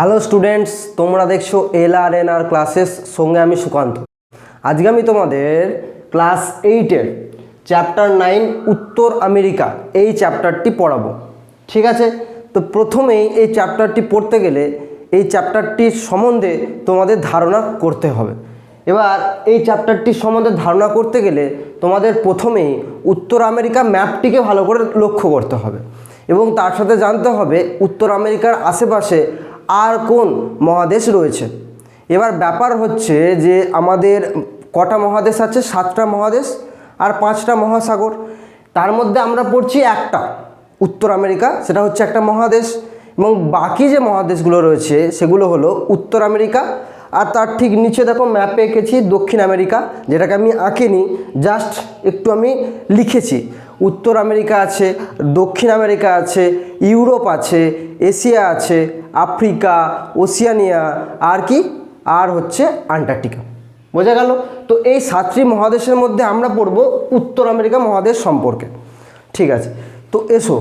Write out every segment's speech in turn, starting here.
Hello students, তোমরা দেখছ এল R N আর classes, সঙ্গে আমি সুকান্ত। আজকে আমি তোমাদের ক্লাস এইটের চ্যাপ্টার নাইন, উত্তর আমেরিকা, এই চ্যাপ্টারটি পড়াবো। ঠিক আছে? তো প্রথমেই এই চ্যাপ্টারটি পড়তে গেলে এই চ্যাপ্টারটির সম্বন্ধে তোমাদের ধারণা করতে হবে। এবার এই চ্যাপ্টারটির সম্বন্ধে ধারণা করতে গেলে তোমাদের প্রথমেই উত্তর আমেরিকা ম্যাপটিকে ভালো করে লক্ষ্য করতে হবে। এবং তার সাথে জানতে হবে উত্তর আমেরিকার আশেপাশে আর কোন মহাদেশ রয়েছে? এবার ব্যাপার হচ্ছে যে আমাদের কটা মহাদেশ আছে? সাতটা মহাদেশ আর পাঁচটা মহাসাগর। তার মধ্যে আমরা পড়ছি একটা, উত্তর আমেরিকা, সেটা হচ্ছে একটা মহাদেশ এবং বাকি যে মহাদেশগুলো রয়েছে সেগুলো হলো উত্তর আমেরিকা আর তার ঠিক নিচে দেখো ম্যাপে এঁকেছি দক্ষিণ আমেরিকা, যেটাকে আমি আঁকিনি জাস্ট একটু আমি লিখেছি। উত্তর আমেরিকা আছে, দক্ষিণ আমেরিকা আছে, ইউরোপ আছে, এশিয়া আছে, আফ্রিকা, ওসিয়ানিয়া, আর কি? আর হচ্ছে আন্টার্কটিকা। বোঝা গেল? তো এই সাতটি মহাদেশের মধ্যে আমরা পড়ব উত্তর আমেরিকা মহাদেশ সম্পর্কে। ঠিক আছে? তো এসো,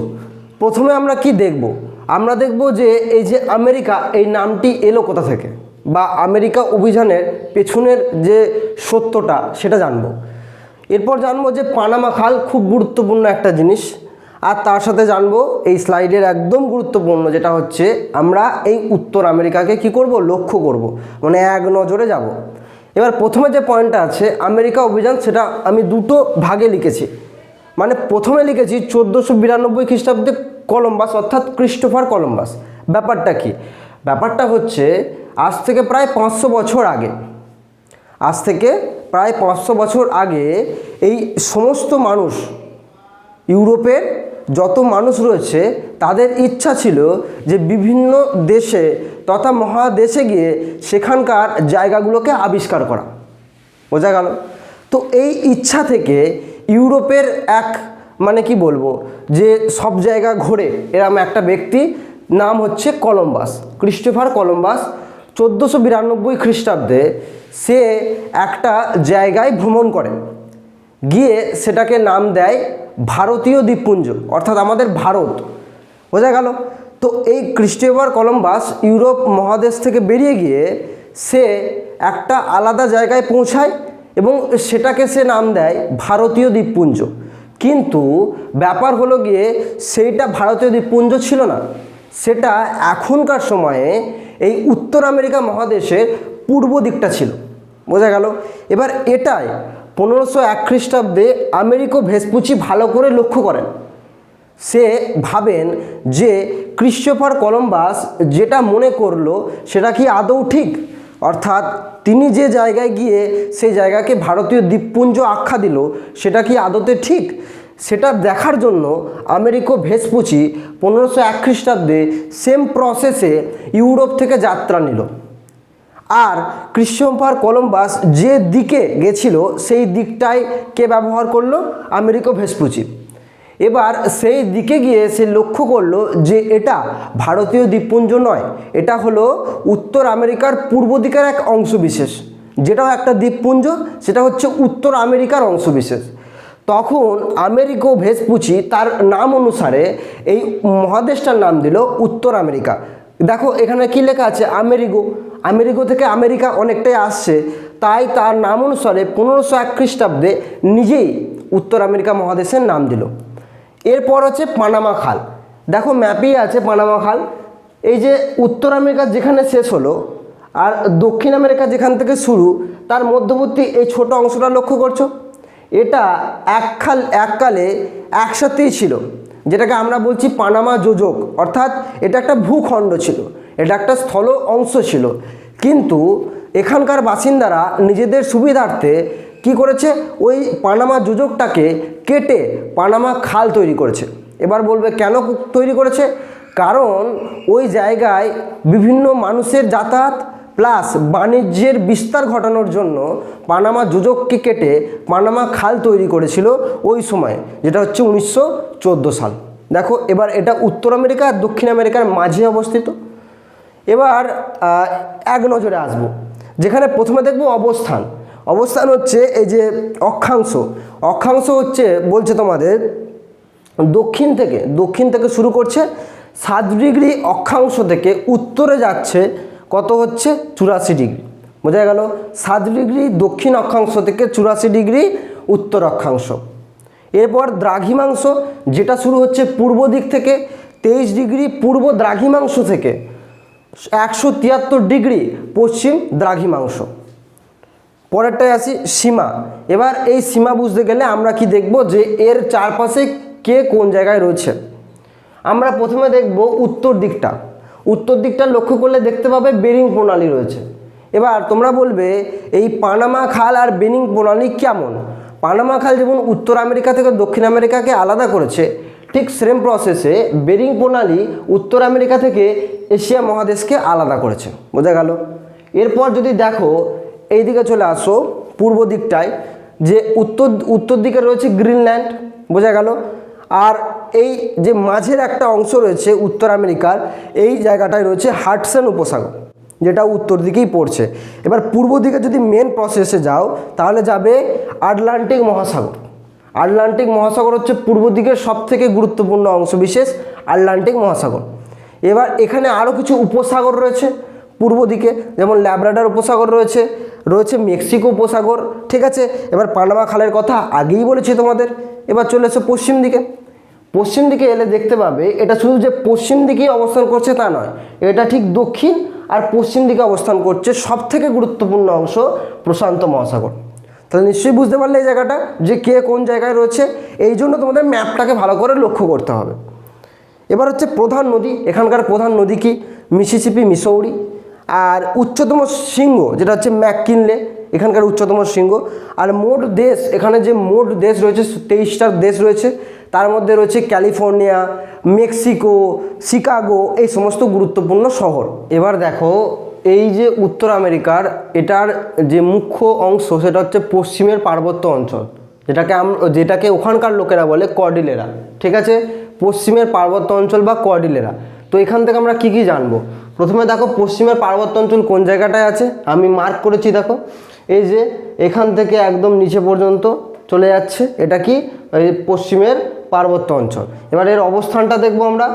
প্রথমে আমরা কি দেখব? আমরা দেখব যে এই যে আমেরিকা, এই নামটি এলো কোথা থেকে? বা আমেরিকা অভিযানের পেছনের যে সত্যটা সেটা জানব। এরপর জানব যে পানামা খাল খুব গুরুত্বপূর্ণ একটা জিনিস। আর তার সাথে জানব এই স্লাইডের একদম গুরুত্বপূর্ণ যেটা হচ্ছে আমরা এই উত্তর আমেরিকাকে কি করব? লক্ষ্য করব। মানে এক নজরে যাব। এবার প্রথমে যে পয়েন্টটা আছে, আমেরিকা অভিযান সেটা আমি দুটো ভাগে লিখেছি। মানে প্রথমে লিখেছি চোদ্দোশো বিরানব্বই খ্রিস্টাব্দে কলম্বাস, অর্থাৎ ক্রিস্টোফার কলম্বাস। ব্যাপারটা কি? ব্যাপারটা হচ্ছে আজ থেকে প্রায় পাঁচশো বছর আগে, আজ থেকে প্রায় পাঁচশো বছর আগে এই সমস্ত মানুষ, ইউরোপের যত মানুষ রয়েছে, তাদের ইচ্ছা ছিল যে বিভিন্ন দেশে তথা মহাদেশে গিয়ে সেখানকার জায়গাগুলোকে আবিষ্কার করা। বোঝা গেল? তো এই ইচ্ছা থেকে ইউরোপের এক মানে কি বলব, যে সব জায়গা ঘোরে এরম একটা ব্যক্তি, নাম হচ্ছে কলম্বাস, ক্রিস্টোফার কলম্বাস। চোদ্দোশো বিরানব্বই খ্রিস্টাব্দে সে একটা জায়গায় ভ্রমণ করে গিয়ে সেটাকে নাম দেয় ভারতীয় দ্বীপপুঞ্জ, অর্থাৎ আমাদের ভারত। বোঝা গেল? তো এই ক্রিস্টোফার কলম্বাস ইউরোপ মহাদেশ থেকে বেরিয়ে গিয়ে সে একটা আলাদা জায়গায় পৌঁছায় এবং সেটাকে সে নাম দেয় ভারতীয় দ্বীপপুঞ্জ। কিন্তু ব্যাপার হলো গিয়ে সেইটা ভারতীয় দ্বীপপুঞ্জ ছিল না। সেটা এখনকার সময়ে এই উত্তর আমেরিকা মহাদেশের পূর্ব দিকটা ছিল। বোঝা গেল? এবার এটাই পনেরোশো এক খ্রিস্টাব্দে আমেরিকো ভেসপুচি ভালো করে লক্ষ্য করেন। সে ভাবেন যে ক্রিস্টোফার কলম্বাস যেটা মনে করল সেটা কি আদৌ ঠিক? অর্থাৎ তিনি যে জায়গায় গিয়ে সেই জায়গাকে ভারতীয় দ্বীপপুঞ্জ আখ্যা দিল, সেটা কি আদতে ঠিক? সেটা দেখার জন্য আমেরিকো ভেসপুচি পনেরোশো এক খ্রিস্টাব্দে সেম প্রসেসে ইউরোপ থেকে যাত্রা নিল। আর ক্রিস্টোফার কলম্বাস যে দিকে গেছিল, সেই দিকটাই কে ব্যবহার করল? Amerigo Vespucci. এবার সেই দিকে গিয়ে সে লক্ষ্য করল যে এটা ভারতীয় দ্বীপপুঞ্জ নয়, এটা হলো উত্তর আমেরিকার পূর্ব দিকের এক অংশবিশেষ। যেটাও একটা দ্বীপপুঞ্জ, সেটা হচ্ছে উত্তর আমেরিকার অংশবিশেষ। তখন আমেরিকো ভেসপুচি তার নাম অনুসারে এই মহাদেশটার নাম দিল উত্তর আমেরিকা। দেখো, এখানে কি লেখা আছে? আমেরিগো। আমেরিকো থেকে আমেরিকা অনেকটাই আসছে। তাই তার নাম অনুসারে পনেরোশো এক খ্রিস্টাব্দে নিজেই উত্তর আমেরিকা মহাদেশের নাম দিল। এরপর হচ্ছে পানামা খাল। দেখো, ম্যাপেই আছে পানামা খাল। এই যে উত্তর আমেরিকা যেখানে শেষ হলো আর দক্ষিণ আমেরিকা যেখান থেকে শুরু, তার মধ্যবর্তী এই ছোট অংশটা লক্ষ্য করছ? এটা এককাল এককালে একসাথেই ছিল। যেটাকে আমরা বলছি পানামা যোজক। অর্থাৎ এটা একটা ভূখণ্ড ছিল। এটা একটা স্থল অংশ ছিল। কিন্তু এখানকার বাসিন্দারা নিজেদের সুবিধার্থে কি করেছে? ওই পানামা যোজকটাকে কেটে পানামা খাল তৈরি করেছে। এবার বলবে কেন তৈরি করেছে? কারণ ওই জায়গায় বিভিন্ন মানুষের যাতায়াত প্লাস বাণিজ্যের বিস্তার ঘটানোর জন্য পানামা যোজককে কেটে পানামা খাল তৈরি করেছিল ওই সময়, যেটা হচ্ছে উনিশশো চোদ্দ সাল। দেখো, এবার এটা উত্তর আমেরিকা আর দক্ষিণ আমেরিকার মাঝে অবস্থিত। এবার এক নজরে আসব। যেখানে প্রথমে দেখব অবস্থান। অবস্থান হচ্ছে এই যে অক্ষাংশ। অক্ষাংশ হচ্ছে, বলছে তোমাদের, দক্ষিণ থেকে দক্ষিণ থেকে শুরু করছে সাত ডিগ্রি অক্ষাংশ থেকে উত্তরে যাচ্ছে কত হচ্ছে? চুরাশি ডিগ্রি। বোঝা গেল? সাত ডিগ্রি দক্ষিণ অক্ষাংশ থেকে চুরাশি ডিগ্রি উত্তর অক্ষাংশ। এরপর দ্রাঘিমাংশ, যেটা শুরু হচ্ছে পূর্ব দিক থেকে, তেইশ ডিগ্রি পূর্ব দ্রাঘিমাংশ থেকে, একশো তিয়াত্তর ডিগ্রি পশ্চিম দ্রাঘিমাংশ। পরেরটায় আসি, সীমা। এবার এই সীমা বুঝতে গেলে আমরা কি দেখব যে এর চারপাশে কে কোন জায়গায় রয়েছে? আমরা প্রথমে দেখব উত্তর দিকটা। উত্তর দিকটা লক্ষ্য করলে দেখতে পাবে বেরিং প্রণালী রয়েছে। এবার তোমরা বলবে, এই পানামা খাল আর বেরিং প্রণালী কেমন? পানামা খাল যেমন উত্তর আমেরিকা থেকে দক্ষিণ আমেরিকাকে আলাদা করেছে, ঠিক সেম প্রসেসে বেরিং প্রণালী উত্তর আমেরিকা থেকে এশিয়া মহাদেশকে আলাদা করেছে। বোঝা গেল? এরপর যদি দেখো এই দিকে চলে আসো পূর্ব দিকটায়, যে উত্তর উত্তর দিকে রয়েছে গ্রিনল্যান্ড, বোঝা গেল? আর এই যে মাঝের একটা অংশ রয়েছে উত্তর আমেরিকার, এই জায়গাটায় রয়েছে হার্টসেন উপসাগর, যেটা উত্তর দিকেই পড়ছে। এবার পূর্ব দিকে যদি মেন প্রসেসে যাও, তাহলে যাবে আটলান্টিক মহাসাগর। আটলান্টিক মহাসাগর হচ্ছে পূর্ব দিকের সব থেকে গুরুত্বপূর্ণ অংশ বিশেষ আটলান্টিক মহাসাগর। এবার এখানে আরও কিছু উপসাগর রয়েছে পূর্ব দিকে, যেমন ল্যাব্রাডার উপসাগর রয়েছে রয়েছে মেক্সিকো উপসাগর, ঠিক আছে? এবার পানামা খালের কথা আগেই বলেছি তোমাদের। এবার চলে এসো পশ্চিম দিকে। পশ্চিম দিকে এলে দেখতে পাবে, এটা শুধু যে পশ্চিম দিকেই অবস্থান করছে তা নয়, এটা ঠিক দক্ষিণ আর পশ্চিম দিকে অবস্থান করছে সব থেকে গুরুত্বপূর্ণ অংশ প্রশান্ত মহাসাগর। তাহলে নিশ্চয়ই বুঝতে পারলে এই জায়গাটা যে কে কোন জায়গায় রয়েছে, এই জন্য তোমাদের ম্যাপটাকে ভালো করে লক্ষ্য করতে হবে। এবার হচ্ছে প্রধান নদী, এখানকার প্রধান নদী কি? Mississippi, Missouri. আর উচ্চতম শৃঙ্গ, যেটা হচ্ছে ম্যাককিনলে, এখানকার উচ্চতম শৃঙ্গ। আর মোট দেশ, এখানে যে মোট দেশ রয়েছে, তেইশটা দেশ রয়েছে তার মধ্যে রয়েছে ক্যালিফোর্নিয়া, মেক্সিকো, শিকাগো, এই সমস্ত গুরুত্বপূর্ণ শহর। এবার দেখো, এই যে উত্তর আমেরিকার, এটার যে মুখ্য অংশ, সেটা হচ্ছে পশ্চিমের পার্বত্য অঞ্চল, যেটাকে আম, যেটাকে ওখানকার লোকেরা বলে কর্ডিলেরা, ঠিক আছে? পশ্চিমের পার্বত্য অঞ্চল বা কর্ডিলেরা। তো এখান থেকে আমরা কি কি জানব? প্রথমে দেখো, পশ্চিমের পার্বত্য অঞ্চল কোন জায়গাটায় আছে? আমি মার্ক করেছি, দেখো। এই যে, এখান থেকে একদম নিচে পর্যন্ত চলে যাচ্ছে। এটা কি? পশ্চিমের পার্বত্য অঞ্চল। এবার এর অবস্থানটা দেখব আমরা।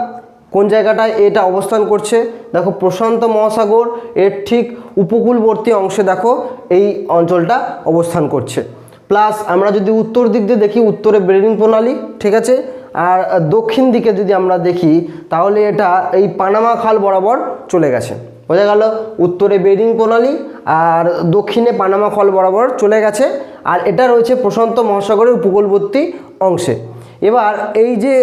কোন জায়গাটায় এটা অবস্থান করছে? দেখো, প্রশান্ত মহাসাগর এর ঠিক উপকূলবর্তী অংশে দেখো এই অঞ্চলটা অবস্থান করছে। প্লাস আমরা যদি উত্তর দিক দিয়ে দেখি, উত্তরে বেরিং প্রণালী, ঠিক আছে? আর দক্ষিণ দিকে যদি আমরা দেখি, তাহলে এটা এই পানামা খাল বরাবর চলে গেছে। বোঝা গেল, উত্তরে বেরিং প্রণালী আর দক্ষিণে পানামা খল বরাবর চলে গেছে। আর এটা রয়েছে প্রশান্ত মহাসাগরের উপকূলবর্তী অংশে। এবার এই যে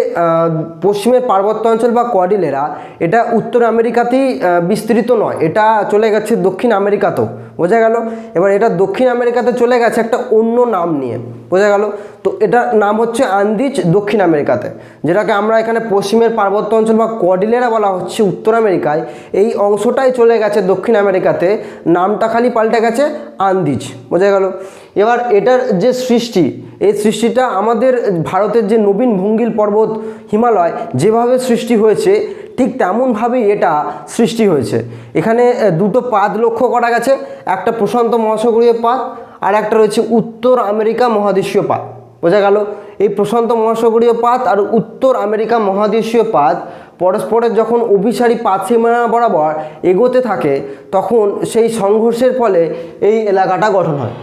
পশ্চিমের পার্বত্য অঞ্চল বা কর্ডিলেরা এটা উত্তর আমেরিকাতেই বিস্তৃত নয়। এটা চলে গেছে দক্ষিণ আমেরিকাতেও। বোঝা গেল? এবার এটা দক্ষিণ আমেরিকাতে চলে গেছে একটা অন্য নাম নিয়ে। বোঝা গেল? তো এটার নাম হচ্ছে আন্দিজ দক্ষিণ আমেরিকাতে। যেটাকে আমরা এখানে পশ্চিমের পার্বত্য অঞ্চল বা কর্ডিলেরা বলা হচ্ছে উত্তর আমেরিকায়। এই অংশটাই চলে গেছে দক্ষিণ আমেরিকাতে। নামটা খালি পাল্টে গেছে আন্দিজ। বোঝা গেল? এবার এটার যে সৃষ্টি, এই সৃষ্টিটা আমাদের ভারতের যে নবীন ভঙ্গিল পর্বত হিমালয় যেভাবে সৃষ্টি হয়েছে, ঠিক তেমনভাবেই এটা সৃষ্টি হয়েছে। এখানে দুটো পাত লক্ষ্য করা গেছে, একটা প্রশান্ত মহাসাগরীয় পাত আর একটা রয়েছে উত্তর আমেরিকা মহাদেশীয় পাত বোঝা গেল? এই প্রশান্ত মহাসাগরীয় পাত আর উত্তর আমেরিকা মহাদেশীয় পাত পরস্পরের যখন অভিসারী পাত সীমানা বরাবর এগোতে থাকে, তখন সেই সংঘর্ষের ফলে এই এলাকাটা গঠন হয়।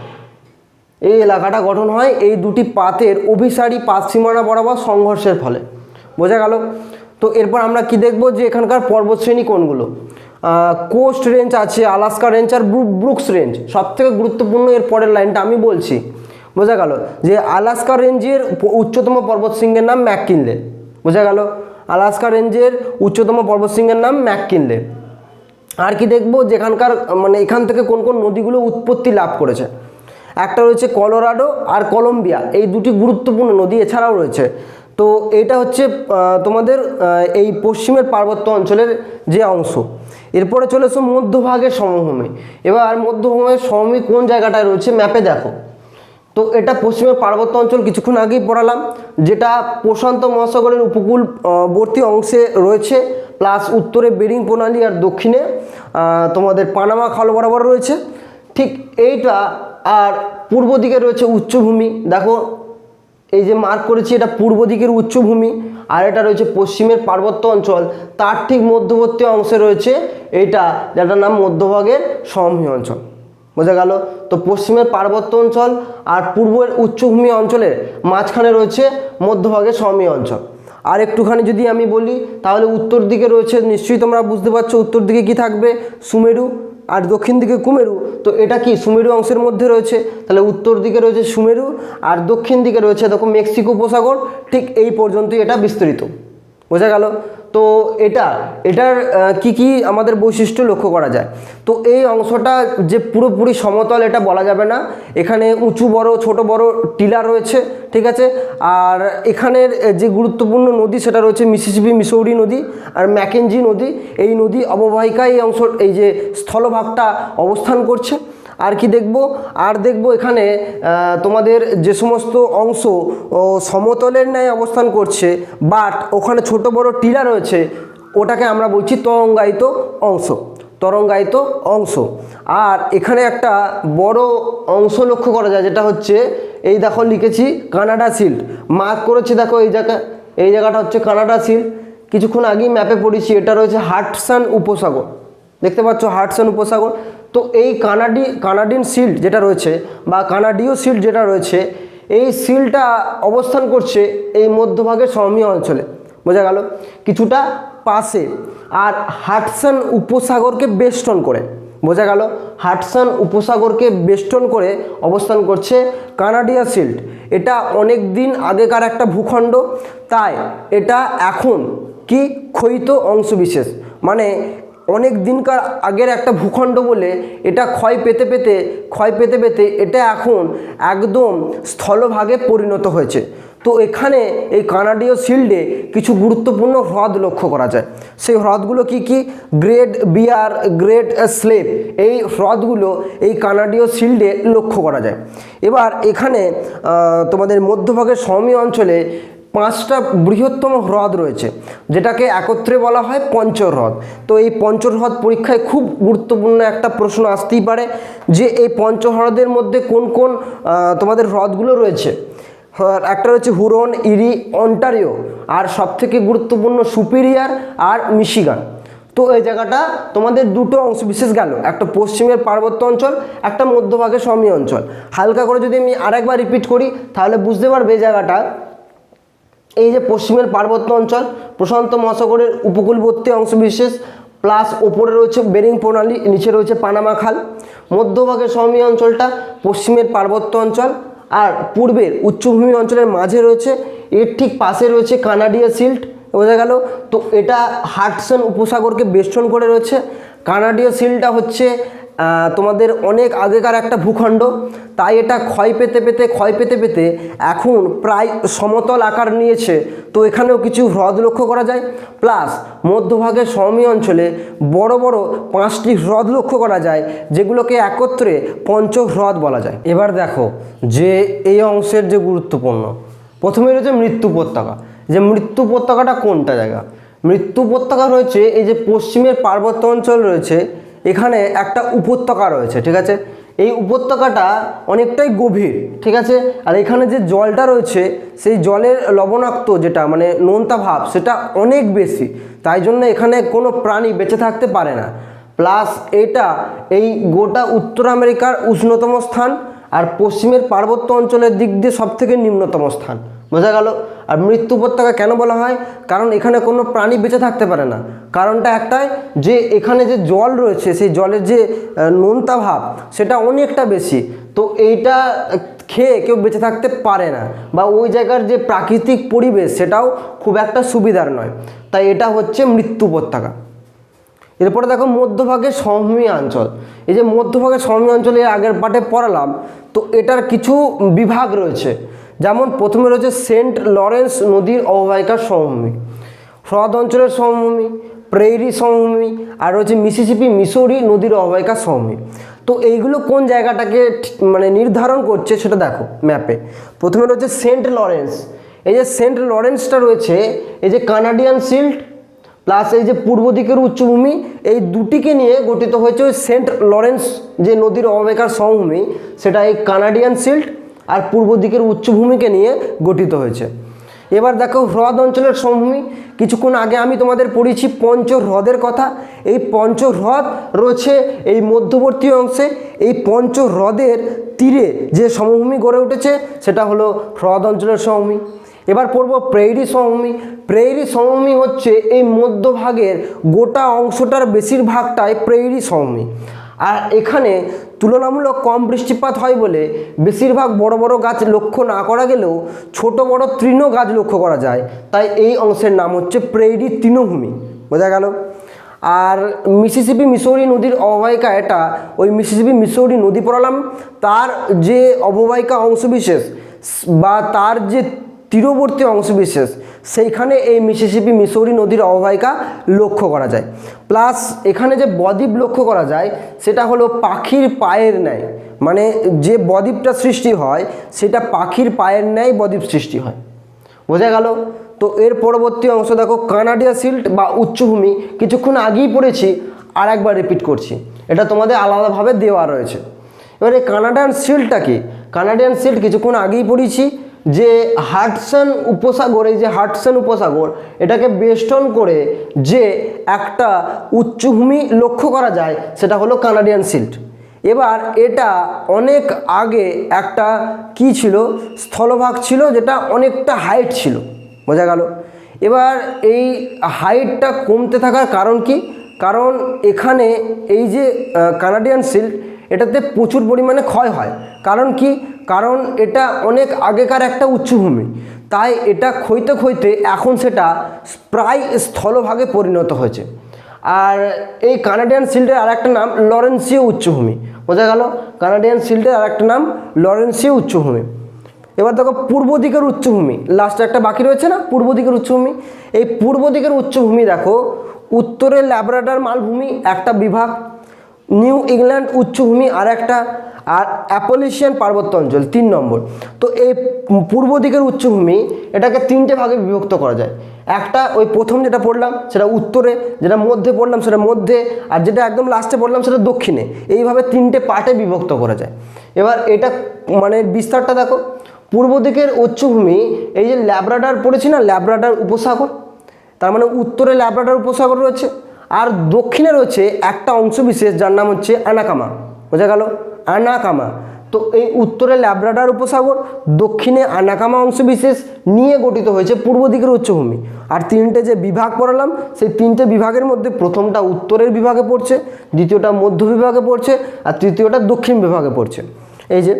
এই এলাকাটা গঠন হয় এই দুটি পাতের অভিসারী পাত সীমানা বরাবর সংঘর্ষের ফলে। বোঝা গেল? তো এরপর আমরা কি দেখব যে এখানকার পর্বতশ্রেণী কোনগুলো? কোস্ট রেঞ্জ আছে, আলাস্কা রেঞ্জ আর ব্রু- ব্রুকস রেঞ্জ। সব থেকে গুরুত্বপূর্ণ এর পরের লাইনটা আমি বলছি। বোঝা গেল যে আলাস্কা রেঞ্জের উচ্চতম পর্বতশৃঙ্গের নাম ম্যাককিনলে। বোঝা গেল? আলাস্কা রেঞ্জের উচ্চতম পর্বতশৃঙ্গের নাম ম্যাককিনলে। আর কি দেখব যেখানকার মানে এখান থেকে কোন কোন নদীগুলো উৎপত্তি লাভ করেছে। একটা রয়েছে কলোরাডো আর কলম্বিয়া, এই দুটি গুরুত্বপূর্ণ নদী এছাড়াও রয়েছে। তো এটা হচ্ছে তোমাদের এই পশ্চিমের পার্বত্য অঞ্চলের যে অংশ। এরপরে চলে এসো মধ্যভাগের সমভূমি। এবার মধ্যভূমির সমভূমি কোন জায়গাটায় রয়েছে ম্যাপে দেখো। তো এটা পশ্চিমের পার্বত্য অঞ্চল কিছুক্ষণ আগেই পড়ালাম, যেটা প্রশান্ত মহাসাগরের উপকূলবর্তী অংশে রয়েছে, প্লাস উত্তরে বেরিং প্রণালী আর দক্ষিণে তোমাদের পানামা খাল বরাবর রয়েছে। ঠিক এইটা আর পূর্ব দিকে রয়েছে উচ্চভূমি। দেখো, এই যে মার্ক করেছি, এটা পূর্ব দিকের উচ্চভূমি, আর এটা রয়েছে পশ্চিমের পার্বত্য অঞ্চল। তার ঠিক মধ্যবর্তী অংশে রয়েছে এটা, যেটার নাম মধ্যভাগের সমভূমি অঞ্চল। বোঝা গেল? তো পশ্চিমের পার্বত্য অঞ্চল আর পূর্বের উচ্চভূমি অঞ্চলের মাঝখানে রয়েছে মধ্যভাগের সমভূমি অঞ্চল। আর একটুখানি যদি আমি বলি, তাহলে উত্তর দিকে রয়েছে, নিশ্চয়ই তোমরা বুঝতে পারছ উত্তর দিকে কি থাকবে? সুমেরু আর দক্ষিণ দিকে কুমেরু, তো এটা কি সুমেরু অংশের মধ্যে রয়েছে? তাহলে উত্তর দিকে রয়েছে সুমেরু আর দক্ষিণ দিকে রয়েছে দেখো মেক্সিকো উপসাগর, ঠিক এই পর্যন্তই এটা বিস্তৃত। বোঝা গেল? তো এটা, এটার কি কি আমাদের বৈশিষ্ট্য লক্ষ্য করা যায়? তো এই অংশটা যে পুরোপুরি সমতল, এটা বলা যাবে না। এখানে উঁচু বড়, ছোট বড় টিলা রয়েছে, ঠিক আছে? আর এখানের যে গুরুত্বপূর্ণ নদী, সেটা রয়েছে মিসিসিপি মিসৌরি নদী আর ম্যাকেঞ্জি নদী। এই নদী অববাহিকায় এই অংশ, এই যে স্থলভাগটা অবস্থান করছে। আর কি দেখব? আর দেখব এখানে তোমাদের যে সমস্ত অংশ সমতলের ন্যায় অবস্থান করছে বাট ওখানে ছোট বড় টিলা রয়েছে, ওটাকে আমরা বলছি তরঙ্গায়িত অংশ তরঙ্গায়িত অংশ। আর এখানে একটা বড় অংশ লক্ষ্য করা যায়, যেটা হচ্ছে, এই দেখো লিখেছি কানাডা সিল্ড মার্ক করেছি দেখো এই জায়গা, এই জায়গাটা হচ্ছে কানাডা সিল্ড কিছুক্ষণ আগেই ম্যাপে পড়েছি, এটা রয়েছে হাটসান উপসাগর। দেখতে পাচ্ছ হাটসন উপসাগর? তো এই কানাডি, কানাডিয়ান শিল্ড যেটা রয়েছে বা কানাডীয় শিল্ড যেটা রয়েছে, এই শিল্ডটা অবস্থান করছে এই মধ্যভাগের সমীয় অঞ্চলে। বোঝা গেল? কিছুটা পাশে। আর হাটসান উপসাগরকে বেষ্টন করে। বোঝা গেল? হাটসন উপসাগরকে বেষ্টন করে অবস্থান করছে কানাডিয়া শিল্ড এটা অনেক দিন আগেকার একটা ভূখণ্ড। তাই এটা এখন কি ক্ষয়িত অংশবিশেষ? মানে অনেক দিনকার আগের একটা ভূখণ্ড বলে এটা ক্ষয় পেতে পেতে, ক্ষয় পেতে পেতে এটা এখন একদম স্থলভাগে পরিণত হয়েছে। তো এখানে এই কানাডীয় শিল্ডে কিছু গুরুত্বপূর্ণ হ্রদ লক্ষ্য করা যায়। সেই হ্রদগুলো কি কি? গ্রেট বিয়ার, গ্রেট স্লেপ এই হ্রদগুলো এই কানাডীয় শিল্ডে লক্ষ্য করা যায়। এবার এখানে তোমাদের মধ্যভাগের সমী অঞ্চলে পাঁচটা বৃহত্তম হ্রদ রয়েছে, যেটাকে একত্রে বলা হয় পঞ্চহ্রদ। তো এই পঞ্চহ্রদ পরীক্ষায় খুব গুরুত্বপূর্ণ একটা প্রশ্ন আসতেই পারে যে এই পঞ্চহ্রদের মধ্যে কোন কোন তোমাদের হ্রদগুলো রয়েছে। একটা রয়েছে হুরন, ইরি, অন্টারিও আর সবথেকে গুরুত্বপূর্ণ সুপিরিয়ার আর মিশিগান। তো এই জায়গাটা তোমাদের দুটো অংশ, বিশেষ গেল, একটা পশ্চিমের পার্বত্য অঞ্চল, একটা মধ্যভাগের সমী অঞ্চল। হালকা করে যদি আমি আরেকবার রিপিট করি, তাহলে বুঝতে পারবে এই জায়গাটা। এই যে পশ্চিমের পার্বত্য অঞ্চল, প্রশান্ত মহাসাগরের উপকূলবর্তী অংশ বিশেষ, প্লাস ওপরে রয়েছে বেরিং প্রণালী, নিচে রয়েছে পানামা খাল। মধ্যভাগের সমী অঞ্চলটা পশ্চিমের পার্বত্য অঞ্চল, আর পূর্বের উচ্চভূমি অঞ্চলের মাঝে রয়েছে, এর ঠিক পাশে রয়েছে কানাডিয়া সিল্ট, বোঝা গেল। তো এটা হাটসন উপসাগরকে বেষ্টন করে রয়েছে। কানাডিয়া সিলটা হচ্ছে তোমাদের অনেক আগেকার একটা ভূখণ্ড, তাই এটা ক্ষয় পেতে পেতে, ক্ষয় পেতে পেতে এখন প্রায় সমতল আকার নিয়েছে। তো এখানেও কিছু হ্রদ লক্ষ্য করা যায়। প্লাস মধ্যভাগের সমী অঞ্চলে বড় বড় পাঁচটি হ্রদ লক্ষ্য করা যায়, যেগুলোকে একত্রে পঞ্চ হ্রদ বলা যায়। এবার দেখো যে এই অংশের যে গুরুত্বপূর্ণ, প্রথমে রয়েছে মৃত্যু উপত্যকা। যে মৃত্যু উপত্যকাটা কোনটা জায়গা? মৃত্যু উপত্যকা রয়েছে এই যে পশ্চিমের পার্বত্য অঞ্চল রয়েছে এখানে একটা উপত্যকা রয়েছে, ঠিক আছে? এই উপত্যকাটা অনেকটাই গভীর, ঠিক আছে? আর এখানে যে জলটা রয়েছে, সেই জলের লবণাক্ত যেটা মানে নোনতা ভাব, সেটা অনেক বেশি। তাই জন্য এখানে কোনো প্রাণী বেঁচে থাকতে পারে না। প্লাস এটা এই গোটা উত্তর আমেরিকার উষ্ণতম স্থান, আর পশ্চিমের পার্বত্য অঞ্চলের দিক দিয়ে সবথেকে নিম্নতম স্থান। বোঝা গেল? আর মৃত্যু উপত্যকা কেন বলা হয়? কারণ এখানে কোনো প্রাণী বেঁচে থাকতে পারে না। কারণটা একটাই, যে এখানে যে জল রয়েছে, সেই জলের যে নোনতা ভাব, সেটা অনেকটা বেশি। তো এইটা খেয়ে কেউ বেঁচে থাকতে পারে না। বা ওই জায়গার যে প্রাকৃতিক পরিবেশ, সেটাও খুব একটা সুবিধার নয়। তাই এটা হচ্ছে মৃত্যু উপত্যকা। এরপরে দেখো মধ্যভাগের সমভূমি অঞ্চল। এই যে মধ্যভাগের সমভূমি অঞ্চলে আগের পাঠে পড়ালাম, তো এটার কিছু বিভাগ রয়েছে। যেমন প্রথমে রয়েছে সেন্ট লরেন্স নদীর অববাহিকার সমভূমি, হ্রদ অঞ্চলের সমভূমি, প্রেইরি সমভূমি, আর রয়েছে মিসিসিপি মিসৌরি নদীর অববাহিকার সমভূমি। তো এইগুলো কোন জায়গাটাকে মানে নির্ধারণ করছে সেটা দেখো ম্যাপে প্রথমে রয়েছে সেন্ট লরেন্স। এই যে সেন্ট লরেন্সটা রয়েছে, এই যে কানাডিয়ান শিল্ড, প্লাস এই যে পূর্ব দিকের উচ্চভূমি, এই দুটিকে নিয়ে গঠিত হয়েছে ওই সেন্ট লরেন্স যে নদীর অববেকার সমভূমি, সেটা এই কানাডিয়ান শিল্ড আর পূর্ব দিকের উচ্চভূমিকে নিয়ে গঠিত হয়েছে। এবার দেখো হ্রদ অঞ্চলের সমভূমি। কিছুক্ষণ আগে আমি তোমাদের পড়েছি পঞ্চ হ্রদের কথা। এই পঞ্চ হ্রদ রয়েছে এই মধ্যবর্তী অংশে। এই পঞ্চ হ্রদের তীরে যে সমভূমি গড়ে উঠেছে, সেটা হলো হ্রদ অঞ্চলের সমভূমি। এবার পড়ব প্রেইরি সমভূমি। প্রেইরি সমভূমি হচ্ছে এই মধ্যভাগের গোটা অংশটার বেশিরভাগটাই প্রেইরি সমভূমি। আর এখানে তুলনামূলক কম বৃষ্টিপাত হয় বলে বেশিরভাগ বড় বড় গাছ লক্ষ্য না করা গেলেও ছোট বড় তৃণ গাছ লক্ষ্য করা যায়। তাই এই অংশের নাম হচ্ছে প্রেইরি তৃণভূমি। বোঝা গেল? আর মিসিসিপি মিসৌরি নদীর অববাহিকা এটা। ওই মিসিসিপি মিসৌরি নদী পড়ালাম। তার যে অববাহিকা অংশবিশেষ বা তার যে তীরবর্তী অংশবিশেষ, সেইখানে এই মিসিসিপি মিসৌরি নদীর অববাহিকা লক্ষ্য করা যায়। প্লাস এখানে যে বদ্বীপ লক্ষ্য করা যায়, সেটা হলো পাখির পায়ের ন্যায়। মানে যে বদ্বীপটা সৃষ্টি হয়, সেটা পাখির পায়ের ন্যায় বদ্বীপ সৃষ্টি হয়। বোঝা গেল? তো এর পরবর্তী অংশ দেখো, কানাডিয়া সিল্ট বা উচ্চভূমি। কিছুক্ষণ আগেই পড়েছি আর একবার রিপিট করছি। এটা তোমাদের আলাদাভাবে দেওয়া রয়েছে। এবার এই কানাডিয়ান সিল্টটা কি? কানাডিয়ান সিল্ট কিছুক্ষণ আগেই পড়েছি যে হাটসন উপসাগর যে হাটসন উপসাগর, এটাকে বেষ্টন করে যে একটা উচ্চভূমি লক্ষ্য করা যায়, সেটা হলো কানাডিয়ান সিল্ট। এবার এটা অনেক আগে একটা কি ছিল? স্থলভাগ ছিল যেটা অনেকটা হাইট ছিল। বোঝা গেল? এবার এই হাইটটা কমতে থাকার কারণ কি? কারণ এখানে এই যে কানাডিয়ান সিল্ক এটাতে প্রচুর পরিমাণে ক্ষয় হয়। কারণ কি? কারণ এটা অনেক আগেকার একটা উচ্চভূমি। তাই এটা ক্ষইতে ক্ষইতে এখন সেটা প্রায় স্থলভাগে পরিণত হয়েছে। আর এই কানাডিয়ান শিল্ডের আর একটা নাম লরেন্সীয় উচ্চভূমি। বোঝা গেল? কানাডিয়ান শিল্ডের আর একটা নাম লরেন্সীয় উচ্চভূমি। এবার দেখো পূর্ব দিকের উচ্চভূমি। লাস্টে একটা বাকি রয়েছে না? পূর্ব দিকের উচ্চভূমি। এই পূর্ব দিকের উচ্চভূমি দেখো, উত্তরে ল্যাবরাডার মালভূমি, একটা বিভাগ। নিউ ইংল্যান্ড উচ্চভূমি আর একটা আর অ্যাপোলিশিয়ান পার্বত্য অঞ্চল, তিন নম্বর। তো এই পূর্ব দিকের উচ্চভূমি, এটাকে তিনটে ভাগে বিভক্ত করা যায়। একটা, ওই প্রথম যেটা পড়লাম, সেটা উত্তরে, যেটা মধ্যে পড়লাম, সেটা মধ্যে, আর যেটা একদম লাস্টে পড়লাম, সেটা দক্ষিণে। এইভাবে তিনটে পার্টে বিভক্ত করা যায়। এবার এটা মানে বিস্তারটা দেখো। পূর্ব দিকের উচ্চভূমি, এই যে ল্যাব্রাডার পড়েছি না, ল্যাব্রাডার উপসাগর? তার মানে উত্তরে ল্যাব্রাডার উপসাগর রয়েছে। আর দক্ষিণে রয়েছে একটা অংশ বিশেষ, যার নাম হচ্ছে আনাকামা বোঝা গেল? আনাকামা তো এই উত্তরে ল্যাব্রাডার উপসাগর, দক্ষিণে আনাকামা অংশ বিশেষ নিয়ে গঠিত হয়েছে পূর্ব দিকের উচ্চভূমি। আর তিনটে যে বিভাগ পড়ালাম, সেই তিনটে বিভাগের মধ্যে প্রথমটা উত্তরের বিভাগে পড়ছে, দ্বিতীয়টা মধ্য বিভাগে পড়ছে, আর তৃতীয়টা দক্ষিণ বিভাগে পড়ছে। এই যে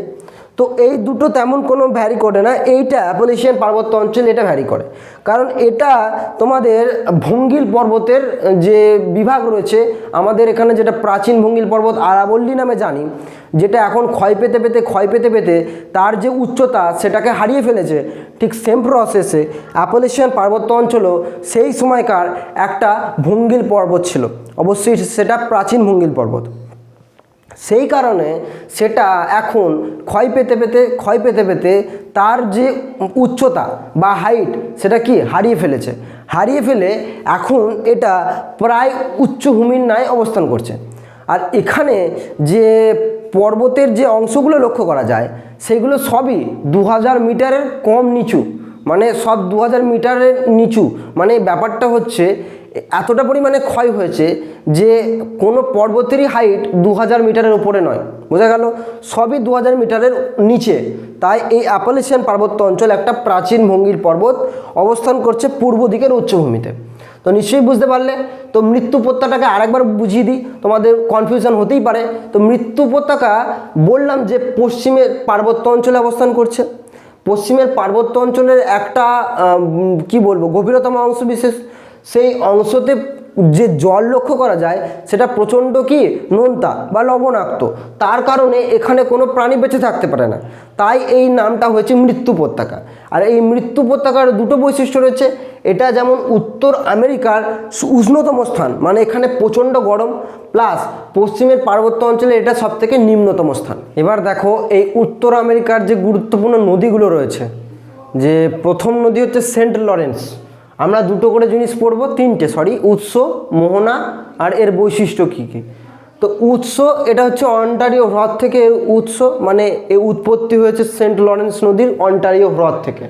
তো এই দুটো তেমন কোনো ভ্যারি করে না, এইটা অ্যাপোলিশিয়ান পার্বত্য অঞ্চল এটা ভ্যারি করে। কারণ এটা তোমাদের ভঙ্গিল পর্বতের যে বিভাগ রয়েছে, আমাদের এখানে যেটা প্রাচীন ভঙ্গিল পর্বত আরাবল্লী নামে জানি, যেটা এখন ক্ষয় পেতে পেতে, ক্ষয় পেতে পেতে তার যে উচ্চতা সেটাকে হারিয়ে ফেলেছে, ঠিক সেম প্রসেসে অ্যাপোলিশিয়ান পার্বত্য অঞ্চলও সেই সময়কার একটা ভঙ্গিল পর্বত ছিল। অবশ্যই সেটা প্রাচীন ভঙ্গিল পর্বত। সেই কারণে সেটা এখন ক্ষয় পেতে পেতে, ক্ষয় পেতে পেতে তার যে উচ্চতা বা হাইট সেটা কি? হারিয়ে ফেলেছে। হারিয়ে ফেলে এখন এটা প্রায় উচ্চভূমির ন্যায় অবস্থান করছে। আর এখানে যে পর্বতের যে অংশগুলো লক্ষ্য করা যায়, সেগুলো সবই দু হাজার মিটারের কম নিচু। মানে সব দু হাজার মিটারের নিচু। মানে ব্যাপারটা হচ্ছে এতটা পরিমাণে ক্ষয় হয়েছে যে কোনো পর্বতেরই হাইট দু হাজার মিটারের উপরে নয়। বোঝা গেল? সবই দু হাজার মিটারের নিচে। তাই এই অ্যাপালেশিয়ান পার্বত্য অঞ্চল একটা প্রাচীন ভঙ্গির পর্বত, অবস্থান করছে পূর্ব দিকের উচ্চভূমিতে। তো নিশ্চয়ই বুঝতে পারলে, তো মৃত্যু উপত্যকাটাকে আরেকবার বুঝিয়ে দিই। তোমাদের কনফিউশন হতেই পারে। তো মৃত্যু উপত্যকা বললাম যে পশ্চিমের পার্বত্য অঞ্চলে অবস্থান করছে। পশ্চিমের পার্বত্য অঞ্চলের একটা কি বলব, গভীরতম অংশ বিশেষ। সেই অংশতে যে জল লক্ষ্য করা যায়, সেটা প্রচণ্ড কি? নোনতা বা লবণাক্ত। তার কারণে এখানে কোনো প্রাণী বেঁচে থাকতে পারে না। তাই এই নামটা হয়েছে মৃত্যু উপত্যকা। আর এই মৃত্যু উপত্যকার দুটো বৈশিষ্ট্য রয়েছে। এটা যেমন উত্তর আমেরিকার উষ্ণতম স্থান মানে এখানে প্রচণ্ড গরম, প্লাস পশ্চিমের পার্বত্য অঞ্চলে এটা সবথেকে নিম্নতম স্থান। এবার দেখো, এই উত্তর আমেরিকার যে গুরুত্বপূর্ণ নদীগুলো রয়েছে, যে প্রথম নদী হচ্ছে সেন্ট লরেন্স। আমরা দুটো করে জিনিস পড়ব, তিনটে সরি উৎস, মোহনা আর এর বৈশিষ্ট্য কী কী? তো উৎস, এটা হচ্ছে অন্টারিও হ্রদ থেকে এর উৎস মানে এ উৎপত্তি হয়েছে সেন্ট লরেন্স নদীর অন্টারিও হ্রদ থেকে।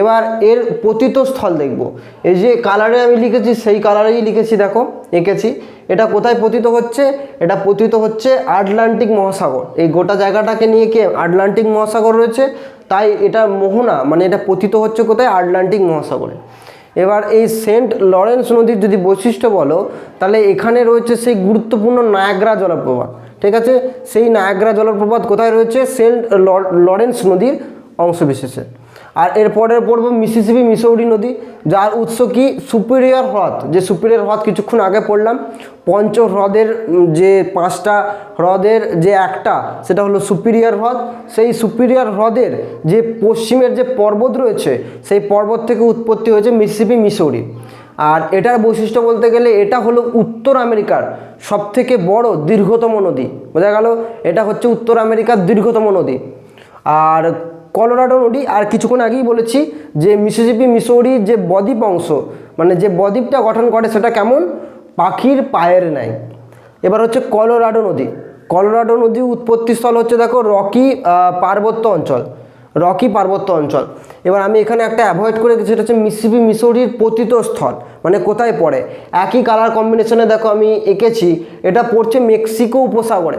এবার এর পতিত স্থল দেখব। এই যে কালারে আমি লিখেছি, সেই কালারেই লিখেছি, দেখো, এঁকেছি। এটা কোথায় পতিত হচ্ছে? এটা পতিত হচ্ছে আটলান্টিক মহাসাগর। এই গোটা জায়গাটাকে নিয়ে কে আটলান্টিক মহাসাগর রয়েছে? তাই এটা মোহনা মানে এটা পতিত হচ্ছে কোথায়? আটলান্টিক মহাসাগরে। এবার এই সেন্ট লরেন্স নদীর যদি বৈশিষ্ট্য বলো, তাহলে এখানে রয়েছে সেই গুরুত্বপূর্ণ নায়াগ্রা জলপ্রপাত, ঠিক আছে? সেই নায়াগ্রা জলপ্রপাত কোথায় রয়েছে? সেন্ট লরেন্স নদীর অংশবিশেষে। আর এরপরে পড়ব মিসিসিপি মিসৌরি নদী, যার উৎস কি? সুপিরিয়র হ্রদ। যে সুপিরিয়র হ্রদ কিছুক্ষণ আগে পড়লাম পঞ্চ হ্রদের যে পাঁচটা হ্রদের যে একটা, সেটা হলো সুপিরিয়র হ্রদ। সেই সুপিরিয়র হ্রদের যে পশ্চিমের যে পর্বত রয়েছে, সেই পর্বত থেকে উৎপত্তি হয়েছে মিসিসিপি মিসৌরি। আর এটার বৈশিষ্ট্য বলতে গেলে এটা হলো উত্তর আমেরিকার সবথেকে বড় দীর্ঘতম নদী। বোঝা গেল? এটা হচ্ছে উত্তর আমেরিকার দীর্ঘতম নদী। আর কলোরাডো নদী আর কিছুক্ষণ আগেই বলেছি যে মিসিসিপি মিসৌরির যে বদ্বীপ অংশ মানে যে বদ্বীপটা গঠন করে সেটা কেমন? পাখির পায়ের নেয় এবার হচ্ছে কলোরাডো নদী। কলোরাডো নদী উৎপত্তিস্থল হচ্ছে দেখো রকি পার্বত্য অঞ্চল। রকি পার্বত্য অঞ্চল। এবার আমি এখানে একটা অ্যাভয়েড করে সেটা হচ্ছে মিসিসিপি, মিসৌরির পতিত স্থল মানে কোথায় পড়ে? একই কালার কম্বিনেশনে দেখো আমি এঁকেছি, এটা পড়ছে মেক্সিকো উপসাগরে।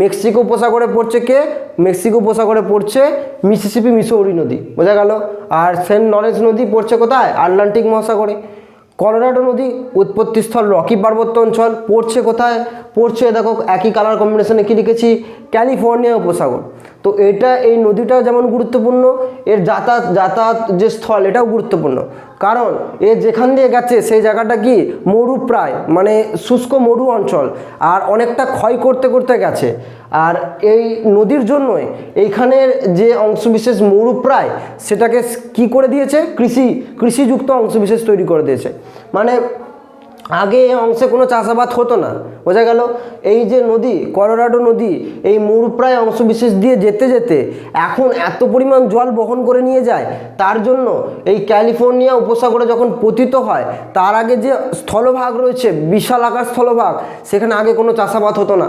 মেক্সিকো উপসাগরে পড়ছে কে? মেক্সিকো উপসাগরে পড়ছে মিসিসিপি মিসৌরি নদী, বোঝা গেল। আর সেন্ট লরেন্স নদী পড়ছে কোথায়? আটলান্টিক মহাসাগরে। কলোরাডো নদী উৎপত্তিস্থল রকি পার্বত্য অঞ্চল, পড়ছে কোথায়? পড়ছে, দেখো, একই কালার কম্বিনেশনে কী লিখেছি? ক্যালিফোর্নিয়া উপসাগর। তো এটা, এই নদীটাও যেমন গুরুত্বপূর্ণ, এর যাতায়াত যাতায়াত যে স্থল, এটাও গুরুত্বপূর্ণ। কারণ, এ যেখান দিয়ে গেছে, সেই জায়গাটা কি? মরু প্রায় মানে শুষ্ক মরু অঞ্চল, আর অনেকটা ক্ষয় করতে করতে গেছে। আর এই নদীর জন্যই এইখানের যে অংশবিশেষ মরু প্রায়, সেটাকে কি করে দিয়েছে? কৃষি, কৃষিযুক্ত অংশবিশেষ তৈরি করে দিয়েছে। মানে আগে এই অংশে কোনো চাষাবাদ হতো না। বোঝা গেল, এই যে নদী, কলোরাডো নদী, এই মরুপ্রায় অংশবিশেষ দিয়ে যেতে যেতে এখন এত পরিমাণ জল বহন করে নিয়ে যায়, তার জন্য এই ক্যালিফোর্নিয়া উপসাগরে যখন পতিত হয়, তার আগে যে স্থলভাগ রয়েছে, বিশাল আকার স্থলভাগ, সেখানে আগে কোনো চাষাবাদ হতো না।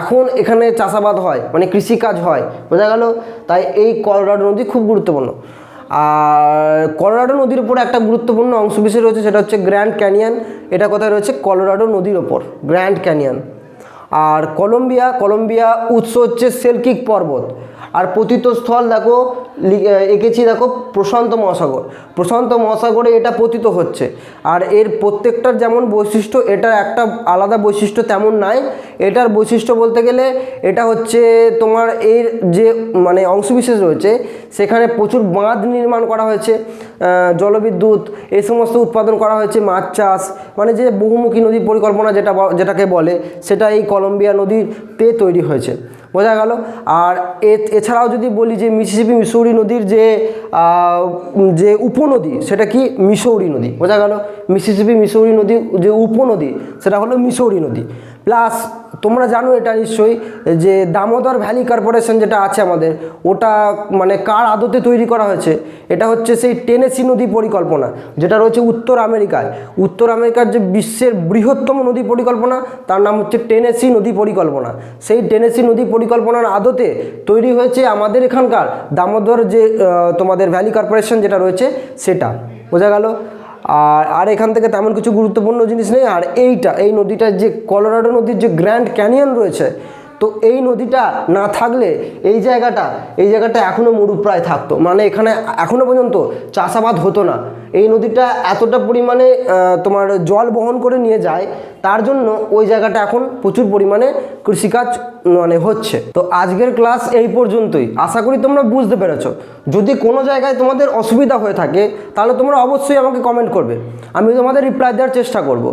এখন এখানে চাষাবাদ হয় মানে কৃষিকাজ হয়, বোঝা গেল? তাই এই করোরাডো নদী খুব গুরুত্বপূর্ণ। আর কলোরাডো নদীর উপর একটা গুরুত্বপূর্ণ অংশবিশেষ রয়েছে, সেটা হচ্ছে গ্র্যান্ড ক্যানিয়ন। এটা কোথায় রয়েছে? কলোরাডো নদীর ওপর গ্র্যান্ড ক্যানিয়ন। আর কলম্বিয়া কলম্বিয়া উৎস হচ্ছে সেলকিক পর্বত। আর পতিত স্থল দেখো এঁকেছি দেখো প্রশান্ত মহাসাগর। প্রশান্ত মহাসাগরে এটা পতিত হচ্ছে। আর এর প্রত্যেকটার যেমন বৈশিষ্ট্য, এটার একটা আলাদা বৈশিষ্ট্য তেমন নাই। এটার বৈশিষ্ট্য বলতে গেলে এটা হচ্ছে তোমার এর যে মানে অংশবিশেষ রয়েছে, সেখানে প্রচুর বাঁধ নির্মাণ করা হয়েছে জলবিদ্যুৎ এই সমস্ত উৎপাদন করা হয়েছে, মাছ চাষ মানে যে বহুমুখী নদী পরিকল্পনা যেটা যেটাকে বলে, সেটা এই কলম্বিয়া নদীতে তৈরি হয়েছে। বোঝা গেল। আর এছাড়াও যদি বলি যে মিসিসিপি মিসৌরি নদীর যে যে উপনদী, সেটা কি মিসৌরি নদী? বোঝা গেল। মিসিসিপি মিসৌরি নদীর যে উপনদী, সেটা হলো মিসৌরি নদী। প্লাস তোমরা জানো এটা নিশ্চয়ই যে দামোদর ভ্যালি কর্পোরেশন যেটা আছে আমাদের, ওটা মানে কার আদতে তৈরি করা হয়েছে? এটা হচ্ছে সেই টেনেসি নদী পরিকল্পনা, যেটা রয়েছে উত্তর আমেরিকায়। উত্তর আমেরিকার যে বিশ্বের বৃহত্তম নদী পরিকল্পনা, তার নাম হচ্ছে টেনেসি নদী পরিকল্পনা। সেই টেনেসি নদী পরিকল্পনার আদতে তৈরি হয়েছে আমাদের এখানকার দামোদর যে তোমাদের ভ্যালি কর্পোরেশন যেটা রয়েছে, সেটা। বোঝা গেল? আর আর এখান থেকে তেমন কিছু গুরুত্বপূর্ণ জিনিস নেই। আর এইটা, এই নদীটার যে কলোরাডো নদীর যে গ্র্যান্ড ক্যানিয়ন রয়েছে, তো এই নদীটা না থাকলে এই জায়গাটা এই জায়গাটা এখনও মরুপ্রায় থাকতো। মানে এখানে এখনও পর্যন্ত চাষাবাদ হতো না। এই নদীটা এতটা পরিমাণে তোমার জল বহন করে নিয়ে যায়, তার জন্য ওই জায়গাটা এখন প্রচুর পরিমাণে কৃষিকাজ মানে হচ্ছে। তো আজকের ক্লাস এই পর্যন্তই। আশা করি তোমরা বুঝতে পেরেছ। যদি কোনো জায়গায় তোমাদের অসুবিধা হয়ে থাকে, তাহলে তোমরা অবশ্যই আমাকে কমেন্ট করবে। আমি তোমাদের রিপ্লাই দেওয়ার চেষ্টা করব।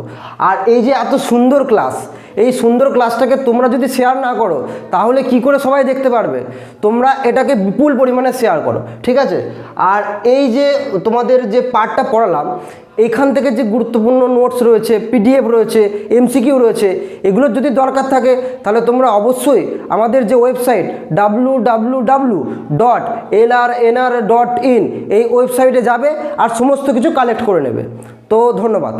আর এই যে এত সুন্দর ক্লাস এই সুন্দর ক্লাসটাকে তোমরা যদি শেয়ার না করো, তাহলে কি করে সবাই দেখতে পারবে? তোমরা এটাকে বিপুল পরিমাণে শেয়ার করো, ঠিক আছে? আর এই যে তোমাদের যে পার্টটা পড়ালাম, এখান থেকে যে গুরুত্বপূর্ণ নোটস রয়েছে পিডিএফ রয়েছে এমসিকিউ রয়েছে এগুলোর যদি দরকার থাকে, তাহলে তোমরা অবশ্যই আমাদের যে website W W dot L R N R dot in এই ওয়েবসাইটে যাবে আর সমস্ত কিছু কালেক্ট করে নেবে। তো ধন্যবাদ।